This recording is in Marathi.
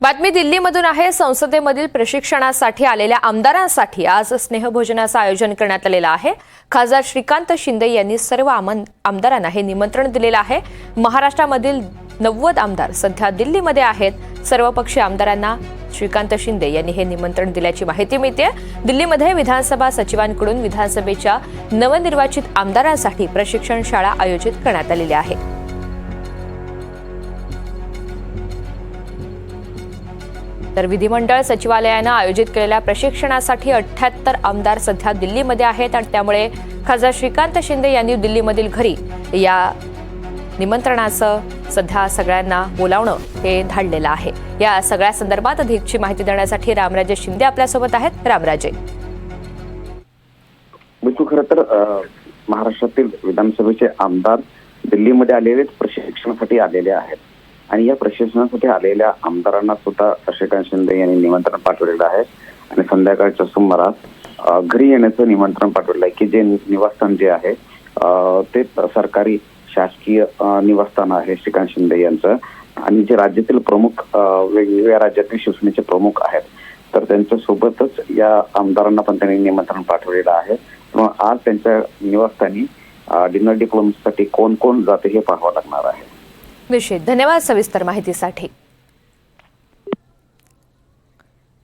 बातमी दिल्लीमधून आहे. संसदेमधील प्रशिक्षणासाठी आलेल्या आमदारांसाठी आज स्नेहभोजनाचं आयोजन करण्यात आलेलं आहे. खासदार श्रीकांत शिंदे यांनी सर्व आमन- आमदारांना हे निमंत्रण दिलेलं आहे. महाराष्ट्रामधील नव्वद आमदार सध्या दिल्लीमध्ये आहेत. सर्वपक्षीय आमदारांना श्रीकांत शिंदे यांनी हे निमंत्रण दिल्याची माहिती मिळते. दिल्लीमध्ये विधानसभा सचिवांकडून विधानसभेच्या नवनिर्वाचित आमदारांसाठी प्रशिक्षण शाळा आयोजित करण्यात आलेली आहे. तर विधिमंडळ सचिवालयानं आयोजित केलेल्या प्रशिक्षणासाठी अठ्ठ्याहत्तर आमदार सध्या दिल्लीमध्ये आहेत आणि त्यामुळे खासदार श्रीकांत शिंदे यांनी दिल्लीमधील घरी या निमंत्रणाचं सध्या सगळ्यांना बोलावणं हे धाडलेलं आहे. या सगळ्या संदर्भात अधिकची माहिती देण्यासाठी रामराजे शिंदे आपल्यासोबत आहेत. रामराजे. बिलकुल खरं तर महाराष्ट्रातील विधानसभेचे आमदार दिल्लीमध्ये आलेले प्रशिक्षणासाठी आलेले आहेत. आणि या प्रशिक्षणासाठी आलेल्या आमदारांना सुद्धा शशिकांत शिंदे यांनी निमंत्रण पाठवलेलं आहे. आणि संध्याकाळच्या सुमारास घरी येण्याचं निमंत्रण पाठवलेलं आहे की जे निवासस्थान जे आहे ते सरकारी शासकीय निवासस्थान आहे श्रीकांत शिंदे यांचं. आणि जे राज्यातील प्रमुख वेगवेगळ्या राज्यातील शिवसेनेचे प्रमुख आहेत तर त्यांच्या सोबतच या आमदारांना पण त्यांनी निमंत्रण पाठवलेलं आहे. म्हणून आज त्यांच्या निवासस्थानी डिनर डिप्लोमसाठी कोण कोण जाते हे पाहावं लागणार आहे. निश्चित धन्यवाद सविस्तर माहितीसाठी.